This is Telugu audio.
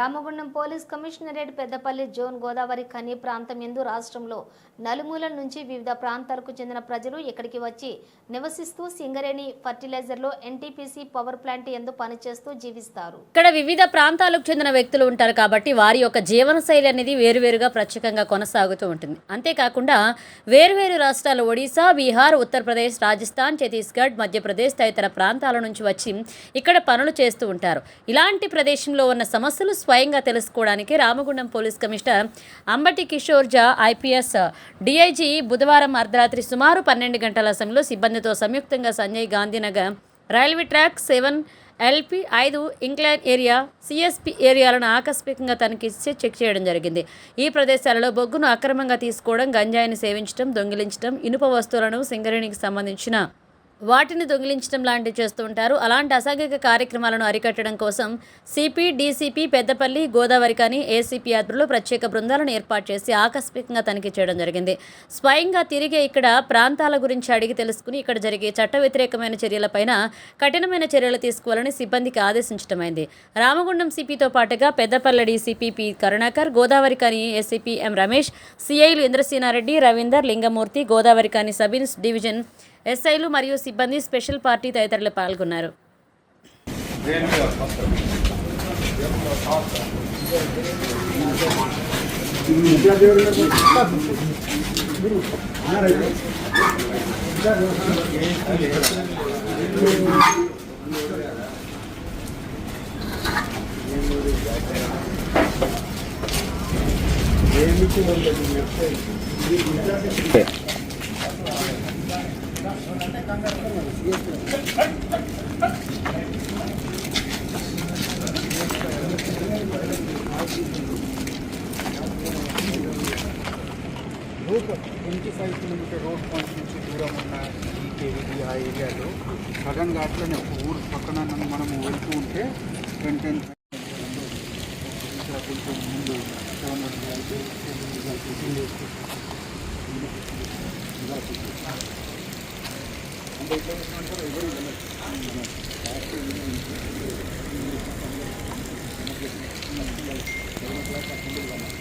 Ramagundam police commissionerate Peddapalli zone Godavari Khani ప్రాంతం ఎందు రాష్ట్రంలో నలుమూలల నుంచి వివిధ ప్రాంతాలకు చెందిన ప్రజలు ఇక్కడికి వచ్చి నివసిస్తూ సింగరేణి ఫర్టిలైజర్లో ఎన్టీపీసీ పవర్ ప్లాంట్ ఎందు పనిచేస్తూ జీవిస్తారు. ఇక్కడ వివిధ ప్రాంతాలకు చెందిన వ్యక్తులు ఉంటారు కాబట్టి వారి యొక్క జీవన శైలి అనేది వేరువేరుగా ప్రత్యేకంగా కొనసాగుతూ ఉంటుంది. అంతేకాకుండా వేరువేరు రాష్ట్రాలు ఒడిశా బీహార్ ఉత్తరప్రదేశ్ రాజస్థాన్ ఛత్తీస్గఢ్ మధ్యప్రదేశ్ తదితర ప్రాంతాల నుంచి వచ్చి ఇక్కడ పనులు చేస్తూ ఉంటారు. ఇలాంటి ప్రదేశంలో ఉన్న సమస్యలు స్వయంగా తెలుసుకోవడానికి Ramagundam police commissioner Ambati Kishore Jha IPS DIG బుధవారం అర్ధరాత్రి సుమారు పన్నెండు గంటల సమయంలో సిబ్బందితో సంయుక్తంగా Sanjay Gandhinagar railway track seven LP ఐదు ఇంక్లైన్ ఏరియా సిఎస్పి ఏరియాలను ఆకస్మికంగా తనిఖీ చెక్ చేయడం జరిగింది. ఈ ప్రదేశాలలో బొగ్గును అక్రమంగా తీసుకోవడం గంజాయిని సేవించడం దొంగిలించడం ఇనుప వస్తువులను సింగరేణికి సంబంధించిన వాటిని దొంగిలించడం లాంటివి చేస్తూ ఉంటారు. అలాంటి అసాంఘిక కార్యక్రమాలను అరికట్టడం కోసం సిపి డీసీపీ పెద్దపల్లి గోదావరి కానీ ఏసీపీ ఆధ్వర్యంలో ప్రత్యేక బృందాలను ఏర్పాటు చేసి ఆకస్మికంగా తనిఖీ చేయడం జరిగింది. స్వయంగా తిరిగి ఇక్కడ ప్రాంతాల గురించి అడిగి తెలుసుకుని ఇక్కడ జరిగే చట్ట వ్యతిరేకమైన చర్యలపైన కఠినమైన చర్యలు తీసుకోవాలని సిబ్బందికి ఆదేశించడమైంది. రామగుండం సిపితో పాటుగా పెద్దపల్లి డీసీపీ పి కరుణాకర్ గోదావరి కానీ ఏసీపీ ఎం రమేష్ సిఐలు ఇంద్రసేనారెడ్డి రవీందర్ లింగమూర్తి గోదావరి కానీ సబ్ ఇన్స్ డివిజన్ ఎస్ఐలు మరియు సిబ్బంది స్పెషల్ పార్టీ తదితరులు పాల్గొన్నారు. Twenty five kilometre road point నుంచి దూరం ఉన్న ఈ కేవీడి ఆ ఏరియాలో సడన్గా అట్లనే ఒక ఊరు పక్కన మనం వెళ్తూ ఉంటే వెంటనే కొంచెం ముందు సెవెన్ హండ్రెడ్ అయితే Thank you.